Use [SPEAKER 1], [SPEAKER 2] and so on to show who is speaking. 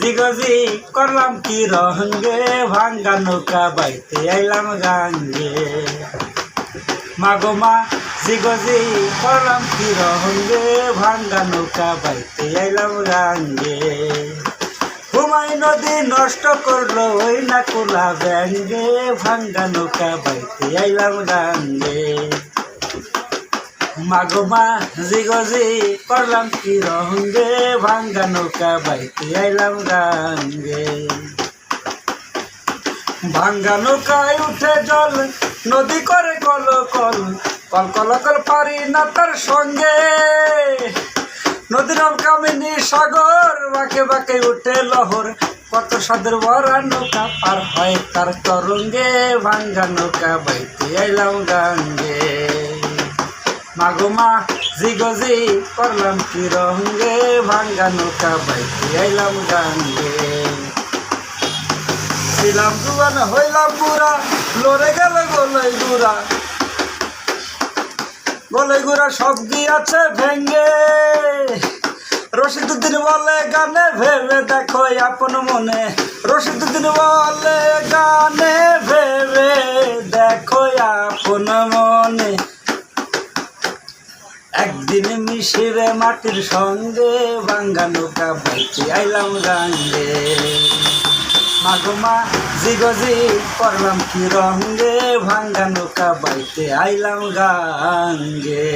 [SPEAKER 1] জিগজি করলাম কি রহঙ্গে, ভাঙ্গা নৌকা বাইতে আইলাম গাঙ্গে। মাগো মা, জিগজি করলাম কি রহঙ্গে, ভাঙ্গা নৌকা বাইতে আইলাম গাঙ্গে। হুমাই নদী নষ্ট করল ওই না কুলা ব্যাঙ্গে, ভাঙ্গা নৌকা বাইতে আইলাম গাঙ্গে। মাগো মা জিগজি করলাম কি রহঙ্গে ভাঙ্গা নৌকা বাইতে আইলাম গাঙ্গে। ভাঙ্গা নৌকায় উঠে জল, নদী করে কল কল কল কল কল পারি না তার সঙ্গে। নদীর কামিনী সাগর, বাঁকে বাঁকে উঠে লহর, কত সাদের বড়া নৌকা পার হয় তার তরঙ্গে। ভাঙ্গা নৌকা বাইতে আইলাম গাঙ্গে। মাগো মা জিগজি করলাম কি রঙ্গে ভাঙ্গা নৌকা বাইতে আইলাম গাঙ্গে। ছিলাম জুয়ান, হইলাম বুড়া, লড়ে গেল গোলাই গুড়া। গোলাই গুড়া সব গিয়াছে ভেঙ্গে। রশিদুদ্দিন বলে, গানে ভেবে দেখো আপন মনে। রশিদুদ্দিন বলে, গানে ভেবে দেখো আপন মনে। একদিন মিশিরে মাটির সঙ্গে ভাঙ্গা নৌকা বাইতে আইলাম গাঙ্গে মাগমা জিগজি করলাম কি রঙ্গে, ভাঙ্গা নৌকা বাইতে আইলাম গাঙ্গে